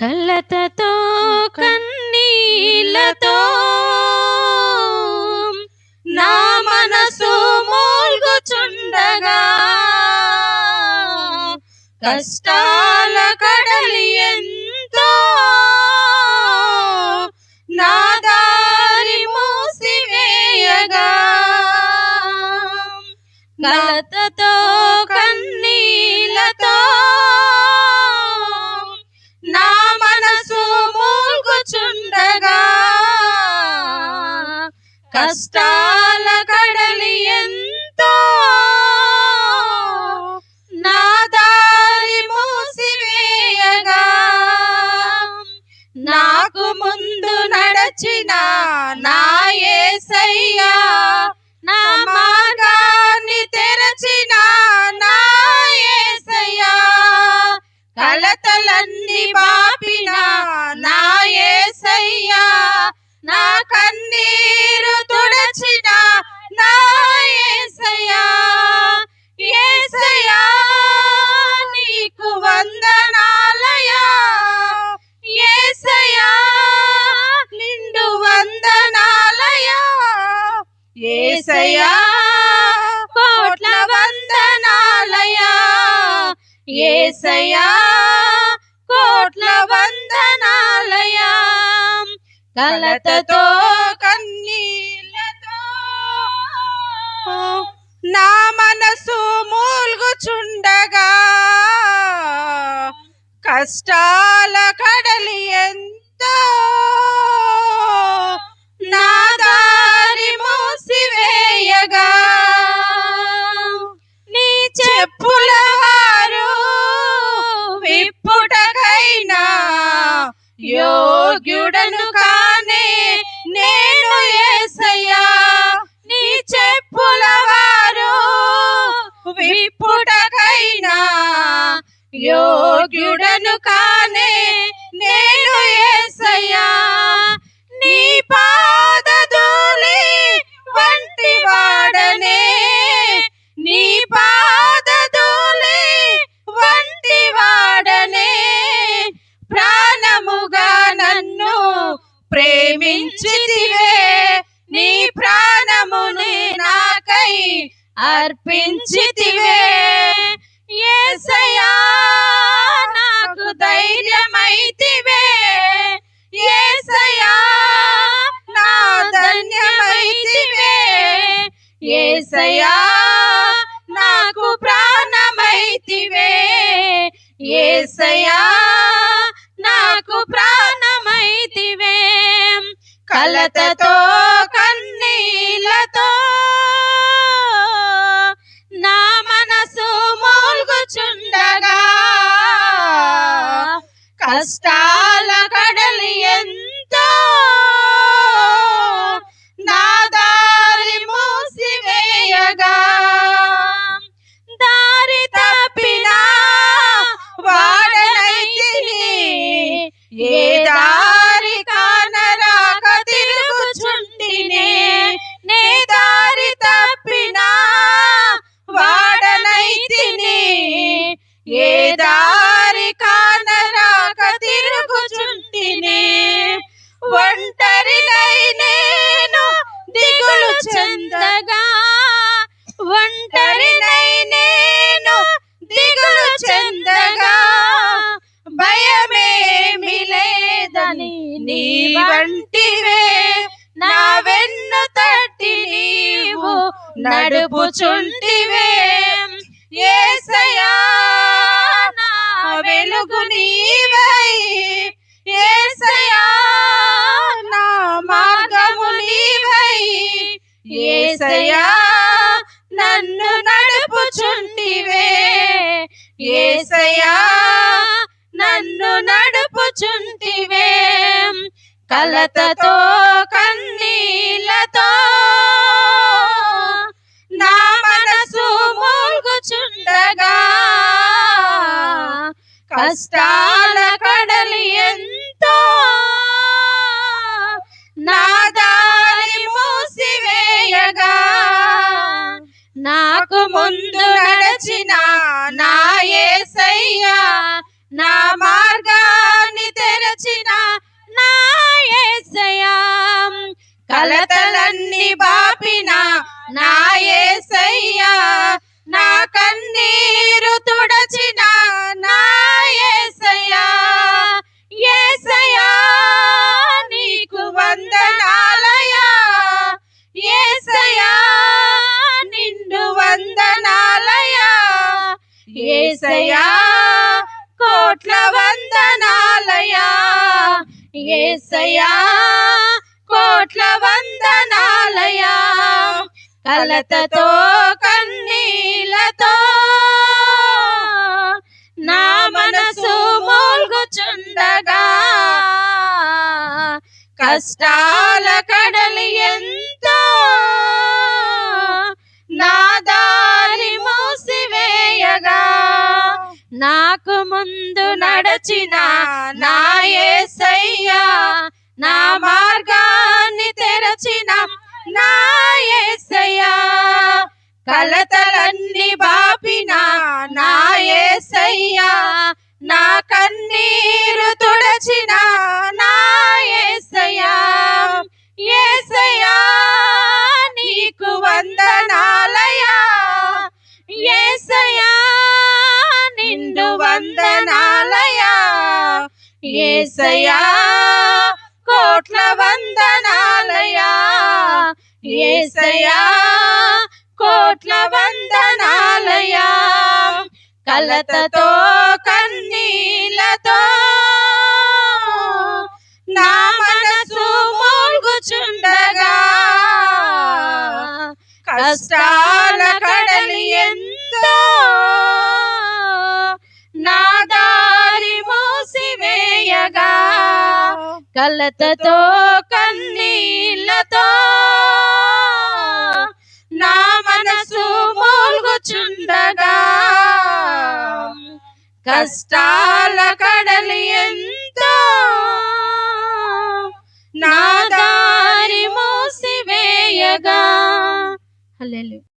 కలతతో కన్నీళ్ళతో నా మనసు మూల్గుచుండగా. కష్టాల కడలి ఎంతో నా దారి మూసివేయగా. కలతతో ఏసయా కోట్ల వందనాలయా ఏసయా కోట్ల వందనాలయా కలతతో కన్నీళ్ళతో నా మనసు మూల్గుచుండగా కష్టా కలతతో కన్నీలతో నా మనసు మూల్గుచుండగా కష్టాల కడలి ఎంత దారి కానరాక తిరుగుచుంటిని. ఒంటరినై నేను దిగులు చెందగా. ఒంటరినై నేను దిగులు చెందగా. భయమేమి లేదని నీ వంటివే. నా వెన్ను తట్టి నీవు నడుపుచుంటి ఏసయా నన్ను నడుపుచుంటివే. కలతతో కన్నీళ్ళతో నా మనసు మూల్గుచుండగా. కష్టాల కడలి ఎంత నాకు ముందు నడచిన నా ఏసయ్యా నా మార్గాన్ని తెరచిన నా ఏసయ్యా. కలతలన్నీ బాపిన నా ఏసయ్యా నా కన్నీరు తుడచిన నా ఏసయ్యా కోట్ల వందనాలయా కలతతో కన్నీలతో నా మనసు మూల్గుచుండగా కష్టాల కడలి ఎంతో నాదా నాకు ముందు నడచిన నా యేసయ్యా. ఏసయా కోట్ల వందనాలయా ఏసయా కోట్ల వందనాలయా కలతతో కన్నీలతో నా కలతతో కన్నీళ్ళతో నా మనసు మూల్గుచుండగా కష్టాల కడలి ఎంతో నా దారి మూసివేయగా. హల్లెలూయా.